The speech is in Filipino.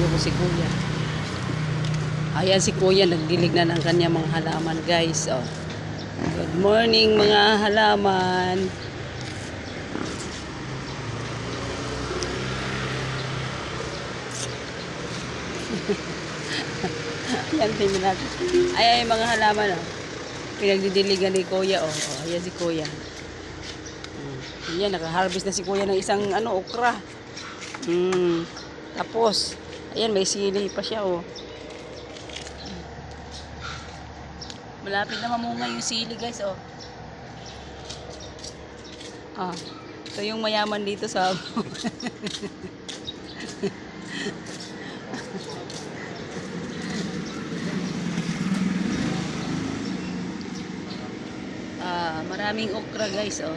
Binibidyo ko si kuya. Ayan si kuya, nagdilig na ng kanya mga halaman guys. Oh. Good morning mga halaman. Yan, tingnan natin. Ay, ay, mga halaman, oh. Pinagdidiligan ni Kuya, oh. oh ayan si Kuya. Hmm. Yan, nakaharvest na si Kuya ng isang, ano, okra. Hmm. Tapos, ayan, may sili pa siya, oh. Malapit na mamunga yung sili, guys, oh. Ah, ito yung mayaman dito sa... Ah, maraming okra guys, oh.